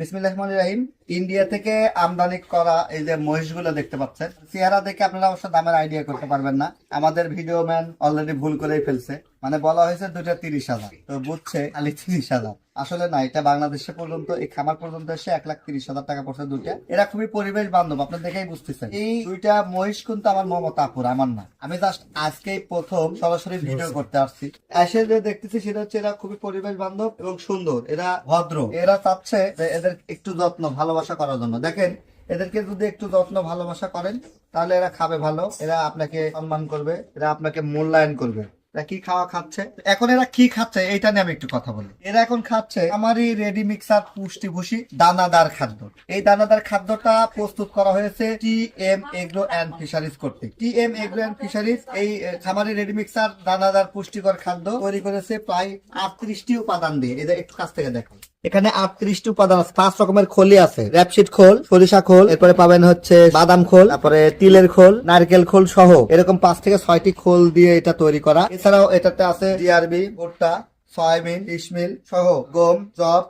বিসমিল্লাহ রহমান রাহিম। ইন্ডিয়া থেকে আমদানি করা এই যে মহিষগুলো দেখতে পাচ্ছেন, চেহারা দেখে আপনারা অবশ্য দামের আইডিয়া করতে পারবেন না। আমাদের ভিডিও ম্যান অলরেডি ভুল করেই ফেলছে। মানে বলা হয়েছে দুইটা তিরিশ হাজার। তো বুঝছে খালি তিরিশ হাজার। আসলে না এটা বাংলাদেশে পর্যন্ত এই খামার পর্যন্ত এসে এক লাখ তিরিশ হাজার টাকা পড়ছে দুইটা। এরা খুবই পরিবেশ বান্ধব আপনি দেখেই বুঝতেছেন। এই দুইটা মহিষ কিন্তু আমার মমতা আপুর আমার না। আমি জাস্ট আজকেই প্রথম সরাসরি ভিডিও করতে আসছি। এসে যে দেখতেছি সেটা হচ্ছে এরা খুবই পরিবেশ বান্ধব এবং সুন্দর। এরা ভদ্র। এরা চাচ্ছে যে এদের একটু যত্ন ভালোবাসা করার জন্য। দেখেন এদেরকে যদি একটু যত্ন ভালোবাসা করেন তাহলে এরা খাবে ভালো। এরা আপনাকে সম্মান করবে এরা আপনাকে মূল্যায়ন করবে। কি খাওয়া খাচ্ছে? এখন এরা কি খাচ্ছে? এইটা নিয়ে আমি একটু কথা বলি। এরা এখন খাচ্ছে আমারই রেডি মিক্সার পুষ্টি ভুষি দানাদার খাদ্য। এই দানাদার খাদ্যটা প্রস্তুত করা হয়েছে T M agro and fisheries করতে T M agro and fisheries এই খামারি রেডি মিক্সার দানাদার পুষ্টিকর খাদ্য তৈরি করেছে প্রায় আটত্রিশটি উপাদান দিয়ে। এদের একটু কাছ থেকে দেখো। এখানে আটত্রিশটি উপাদান আছে, পাঁচ রকমের খোলই আছে। র্যাপসিড খোল, সরিষা খোল, এরপরে পাবেন হচ্ছে বাদাম খোল, তারপরে তিলের খোল, নারকেল খোল সহ। এরকম পাঁচ থেকে ছয়টি খোল দিয়ে এটা তৈরি করা। এছাড়াও এটাতে আছে জিআরবি ভুট্টা, সয়াবিন ইসমিল সহ, গম জব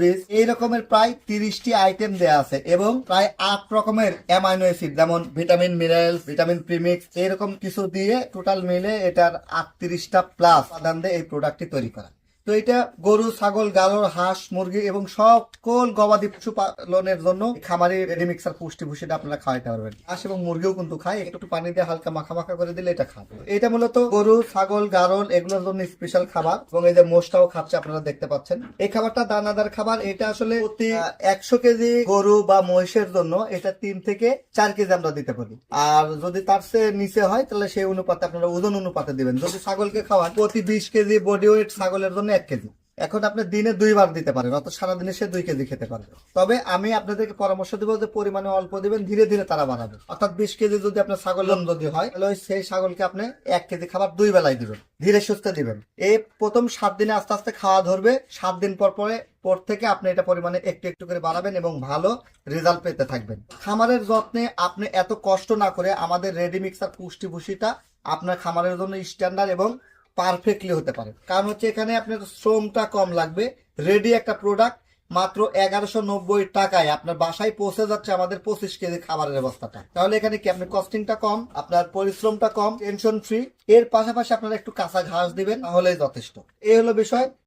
বীজ। এই রকমের প্রায় তিরিশটি আইটেম দেয়া আছে এবং প্রায় আট রকমের অ্যামাইনো অ্যাসিড যেমন ভিটামিন মিনারেলস ভিটামিন প্রিমিক্স এইরকম কিছু দিয়ে টোটাল মিলে এটার আটত্রিশটা প্লাস উপাদান দিয়ে এই প্রোডাক্টটি তৈরি করা। তো এটা গরু, ছাগল গালর হাঁস, মুরগি এবং সকল গবাদি পশু পালনের জন্য খামারে রেডি মিক্সার পুষ্টি ভুষিটা আপনারা খাওয়াইতে পারবেন। হাঁস এবং মুরগিও কিন্তু খায়, একটু একটু পানি দিয়ে হালকা মাখা মাখা করে দিলে এটা খাবে এটা মূলত গরু, ছাগল, গারল এগুলোর জন্য স্পেশাল খাবার এবং এই যে মোষটাও খাচ্ছে আপনারা দেখতে পাচ্ছেন। এই খাবারটা দানাদার খাবার, এটা আসলে প্রতি একশো কেজি গরু বা মহিষের জন্য এটা তিন থেকে চার কেজি আমরা দিতে পারি। আর যদি তার চেয়ে নিচে হয়, তাহলে সেই অনুপাতে আপনারা ওজন অনুপাতে দিবেন। যদি ছাগলকে খাওয়ান, প্রতি বিশ কেজি বডি ওয়েট ছাগলের জন্য এক কেজি। এখন আপনি দিনে দুইবার দিতে পারেন অত সারাদিনে সে দুই কেজি খেতে পারবে। তবে আমি আপনাদেরকে পরামর্শ দেবো যে পরিমাণে অল্প দিবেন, ধীরে ধীরে তারা বাড়াবে। অর্থাৎ বিশ কেজি যদি আপনার ছাগল যদি হয়, তাহলে ওই সেই ছাগলকে আপনি এক কেজি খাবার দুই বেলায় দিবেন, ধীরে সুস্থে দিবেন। এই প্রথম সাত দিনে আস্তে আস্তে খাওয়া ধরবে, সাত দিন পর পরে পর থেকে আপনি এটা পরিমাণে একটু একটু করে বাড়াবেন এবং ভালো রেজাল্ট পেতে থাকবেন। খামারের যত্নে আপনি এত কষ্ট না করে আমাদের রেডি মিক্সার পুষ্টি ভুষিটা আপনার খামারের জন্য স্ট্যান্ডার্ড এবং পারফেক্টলি হতে পারে। কারণ হচ্ছে এখানে আপনার শ্রমটা কম লাগবে। রেডি একটা প্রোডাক্ট মাত্র এগারোশো নব্বই টাকায় আপনার বাসায় পৌঁছে যাচ্ছে আমাদের পঁচিশ কেজি খাবারের ব্যবস্থাটা তাহলে এখানে কি আপনার কস্টিংটা কম, আপনার পরিশ্রমটা কম টেনশন ফ্রি এর পাশাপাশি আপনারা একটু কাঁচা ঘাস দিবেন, তাহলেই যথেষ্ট। এই হলো বিষয়।